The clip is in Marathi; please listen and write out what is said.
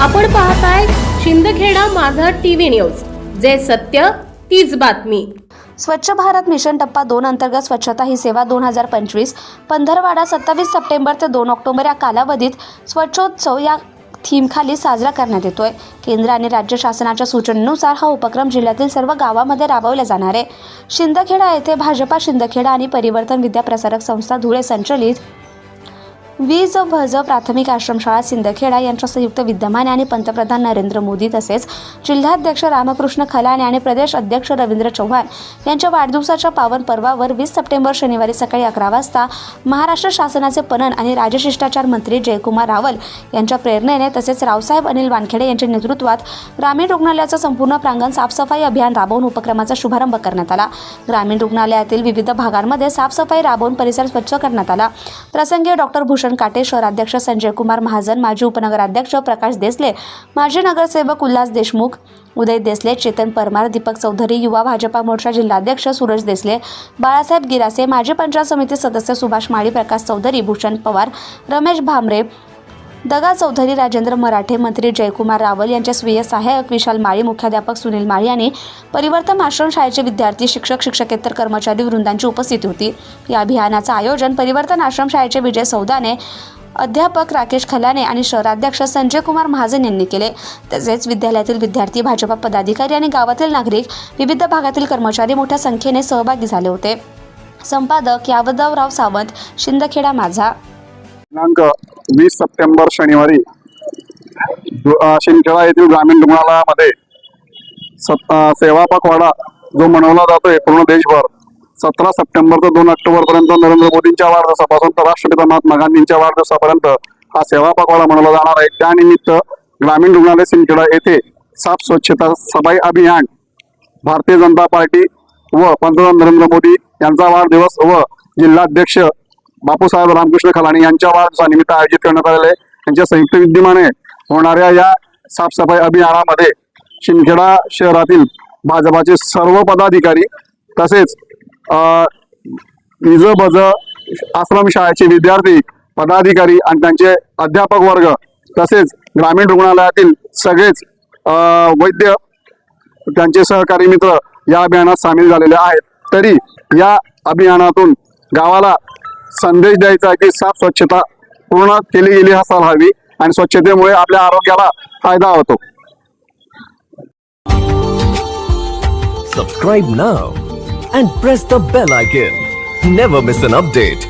आपण पाहताय शिंदखेडा माझा टीव्ही न्यूज. जे सत्य तीच बातमी. स्वच्छ भारत मिशन टप्पा दोन अंतर्गत स्वच्छता ही सेवा दोन हजार पंचवीस पंधरवाडा सत्तावीस सप्टेंबर ते दोन ऑक्टोबर या कालावधीत स्वच्छोत्सव या थीमखाली साजरा करण्यात येतोय. केंद्र आणि राज्य शासनाच्या सूचनेनुसार हा उपक्रम जिल्ह्यातील सर्व गावामध्ये राबवला जाणार आहे. शिंदखेडा येथे भाजपा शिंदखेडा आणि परिवर्तन विद्या प्रसारक संस्था धुळे संचलित वीज भज प्राथमिक आश्रमशाळा सिंदखेडा यांच्या संयुक्त विद्यमाने आणि पंतप्रधान नरेंद्र मोदी तसेच जिल्हाध्यक्ष रामकृष्ण खलाने आणि प्रदेश अध्यक्ष रवींद्र चव्हाण यांच्या वाढदिवसाच्या पावन पर्वावर वीस सप्टेंबर शनिवारी सकाळी अकरा वाजता महाराष्ट्र शासनाचे पणन आणि राजशिष्टाचार मंत्री जयकुमार रावल यांच्या प्रेरणेने तसेच रावसाहेब अनिल वानखेडे यांच्या नेतृत्वात ग्रामीण रुग्णालयाचं संपूर्ण प्रांगण साफसफाई अभियान राबवून उपक्रमाचा शुभारंभ करण्यात आला. ग्रामीण रुग्णालयातील विविध भागांमध्ये साफसफाई राबवून परिसर स्वच्छ करण्यात आला. प्रसंगी डॉक्टर भूषण काटे शहराध्यक्ष संजय कुमार महाजन माजी उपनगराध्यक्ष प्रकाश देसले माजी नगरसेवक उल्हास देशमुख उदय देसले चेतन परमार दीपक चौधरी युवा भाजपा मोर्चा जिल्हाध्यक्ष सूरज देसले बाळासाहेब गिरासे माजी पंचायत समिती सदस्य सुभाष माळी प्रकाश चौधरी भूषण पवार रमेश भामरे दगा चौधरी राजेंद्र मराठे मंत्री जयकुमार रावल यांच्या स्वीय सहाय्यक विशाल माळी मुख्याध्यापक सुनील माळी आणि परिवर्तन आश्रमशाळेचे विद्यार्थी शिक्षक शिक्षकेतर कर्मचारी वृंदांची उपस्थिती होती. या अभियानाचं आयोजन परिवर्तन आश्रमशाळेचे विजय सौदाने अध्यापक राकेश खलाने आणि शहराध्यक्ष संजय कुमार महाजन यांनी केले. तसेच विद्यालयातील विद्यार्थी भाजपा पदाधिकारी आणि गावातील नागरिक विविध भागातील कर्मचारी मोठ्या संख्येने सहभागी झाले होते. संपादक यावदवराव सावंत शिंदखेडा माझा. दिनांक वीस सप्टेंबर शनिवारी शिंदखेडा येथील ग्रामीण रुग्णालयामध्ये सेवा पखवाडा जो मनवला जातोय पूर्ण देशभर सतरा सप्टेंबर ते दोन ऑक्टोबर पर्यंत नरेंद्र मोदींच्या वाढदिवसापासून तर राष्ट्रपिता महात्मा गांधींच्या वाढदिवसापर्यंत हा सेवा पखवाडा मनवला जाणार आहे. त्यानिमित्त ग्रामीण रुग्णालय सिंदखेडा येथे साफ स्वच्छता सफाई अभियान भारतीय जनता पार्टी व पंतप्रधान नरेंद्र मोदी यांचा वाढदिवस व जिल्हाध्यक्ष बापूसाहेब रामकृष्ण खलाणी यांच्या वाढदिवसानिमित्त आयोजित करण्यात आलेले आहे. यांच्या संयुक्त विद्यमाने होणाऱ्या या साफसफाई अभियानामध्ये शिंदखेडा शहरातील भाजपाचे सर्व पदाधिकारी तसेच इज निज बज आश्रमशाळेचे विद्यार्थी पदाधिकारी आणि त्यांचे अध्यापक वर्ग तसेच ग्रामीण रुग्णालयातील सगळेच वैद्य त्यांचे सहकारी मित्र या अभियानात सामील झालेले आहेत तरी या अभियानातून गावाला संदेश द्यायचा आहे की साफ स्वच्छता पूर्ण केली गेली असायला हवी आणि स्वच्छतेमुळे आपल्या आरोग्याला फायदा होतो. Subscribe now and press the bell icon never miss an update